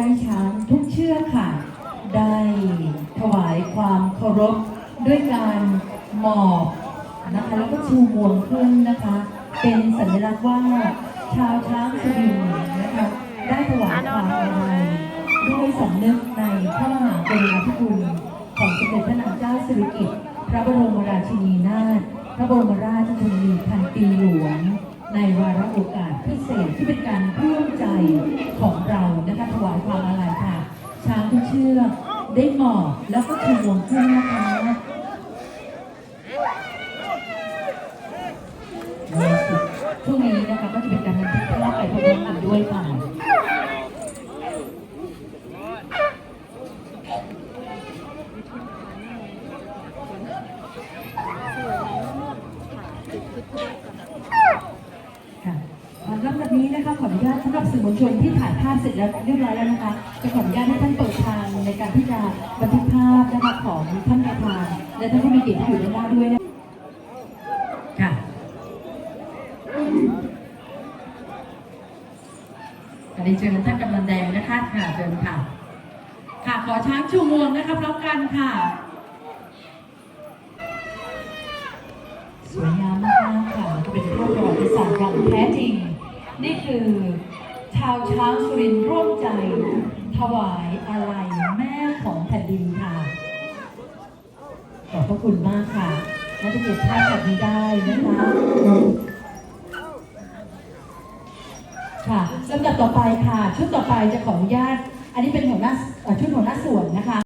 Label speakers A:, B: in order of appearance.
A: ให้ช้างทุกเชือกค่ะ ได้ถวายความเคารพด้วยการหมอบนะคะแล้วก็ชูงวงขึ้นนะคะ เป็นสัญลักษณ์ว่าชาวช้างสุรินทร์นะคะได้ถวายความอาลัยด้วยสำนึกในพระมหากรุณาธิคุณของสมเด็จพระนางเจ้าสิริกิติ์พระบรมราชินีนาถพระบรมราชชนนีพันปีหลวง ในวาระโอกาสพิเศษที่เป็นการร่วมใจของเรา วายความอาลัยค่ะ ช้างทุกเชือกได้หมอบแล้วก็ชูงวงขึ้นนะคะช่วงนี้นะคะก็จะเป็นการบันทึกภาพไปพร้อมกันด้วยค่ะลำดับ นี้นะคะขออนุญาตสำหรับสื่อมวลชนที่ถ่ายภาพเสร็จแล้วเรียบร้อยแล้วนะคะจะขออนุญาตให้ท่านเปิดทางในการที่จะบันทึกภาพนะคะของท่านประธานและท่านผู้มีเกียรติที่อยู่ด้านหน้าด้วยนะค่ะอันนี้เชิญท่านกำนันแดงนะคะค่ะเชิญค่ะ ค่ะขอช้างชูงวงนะคะพร้อมกันค่ะสวยงามมากๆค่ะก็เป็นภาพประวัติศาสตร์อย่างแท้จริงนี่ คือ ชาวช้างสุรินทร์ร่วมใจ ถวายอะไรแม่ของแผ่นดินค่ะ ขอบพระคุณมากค่ะน่าจะเก็บภาพแบบนี้ได้นะคะค่ะลำดับต่อไปค่ะ ชุดต่อไปจะขออนุญาต อันนี้เป็นหัวหน้าชุดหัวหน้าส่วนนะคะ